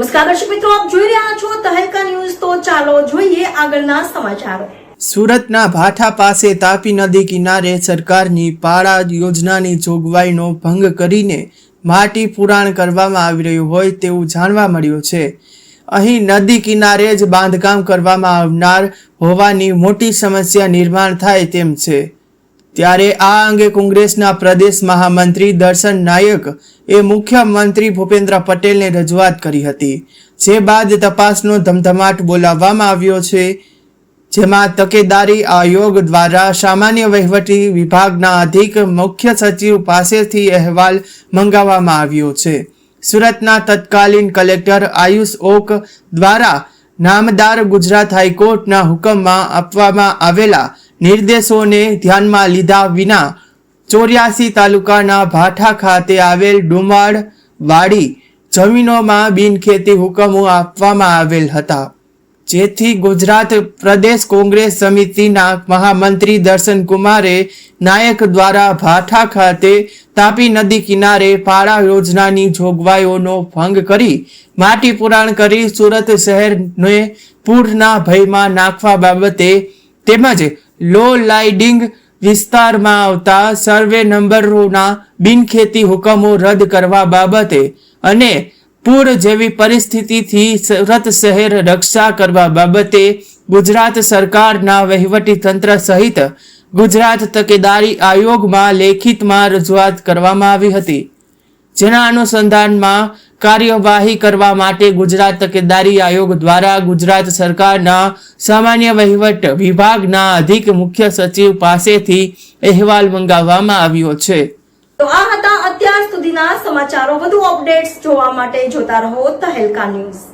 નમસ્કાર દર્શક મિત્રો, આપ જોઈ રહ્યા છો તહેલકા ન્યૂઝ. તો ચાલો જોઈએ આગળના સમાચારો. સુરતના ભાઠા પાસે તાપી નદી કિનારે સરકારની પાળા યોજનાની જોગવાઈનો ભંગ કરીને માટી પુરાણ કરવામાં આવી રહ્યું હોય તેવું જાણવા મળ્યું છે. અહીં નદી કિનારે જ બાંધકામ કરવામાં આવનાર હોવાની મોટી સમસ્યા નિર્માણ થાય તેમ છે. ત્યારે આ અંગે કોંગ્રેસના પ્રદેશ મહામંત્રી દર્શન નાયક એ મુખ્યમંત્રી ભૂપેન્દ્ર પટેલને રજૂઆત કરી હતી. જે બાદ તપાસનો ધમધમાટ બોલાવવામાં આવ્યો છે, જેમાં તકેદારી આયોગ દ્વારા સામાન્ય વહીવટી વિભાગના અધિક મુખ્ય સચિવ પાસેથી અહેવાલ મંગાવવામાં આવ્યો છે. સુરતના તત્કાલીન કલેક્ટર આયુષ ઓક દ્વારા નામદાર ગુજરાત હાઈકોર્ટના હુકમમાં આપવામાં આવેલા નિર્દેશોને ધ્યાનમાં લીધા વિના ચોર્યાસી તાલુકાના ભાઠા ખાતે આવેલ ડુમાડ વાડી જમીનોમાં બિનખેતી હુકમો આપવામાં આવેલ હતા. જેથી ગુજરાત પ્રદેશ કોંગ્રેસ સમિતિના મહામંત્રી દર્શન કુમારે નાયક દ્વારા ભાઠા ખાતે તાપી નદી કિનારે પાળા યોજનાની જોગવાઈઓનો ભંગ કરી માટી પુરાણ કરી સુરત શહેરને પૂરના ભયમાં નાખવા બાબતે તેમજ લો લાઇડિંગ વિસ્તારમાં આવતા સર્વે નંબરોના બિનખેતી હુકમો રદ કરવા બાબતે અને પૂર જેવી પરિસ્થિતિથી સુરત શહેર રક્ષા કરવા બાબતે ગુજરાત સરકારના વહીવટી તંત્ર સહિત ગુજરાત તકેદારી આયોગમાં લેખિતમાં રજૂઆત કરવામાં આવી હતી. જેના અનુસંધાનમાં કાર્યવાહી કરવા માટે ગુજરાત તકેદારી આયોગ દ્વારા ગુજરાત સરકારના સામાન્ય વહીવટ વિભાગના અધિક મુખ્ય સચિવ પાસેથી અહેવાલ મંગાવવામાં આવ્યો છે. તો આ હતા અત્યાર સુધીના સમાચારો. વધુ અપડેટ્સ જોવા માટે જોતા રહો તહેલકા ન્યૂઝ.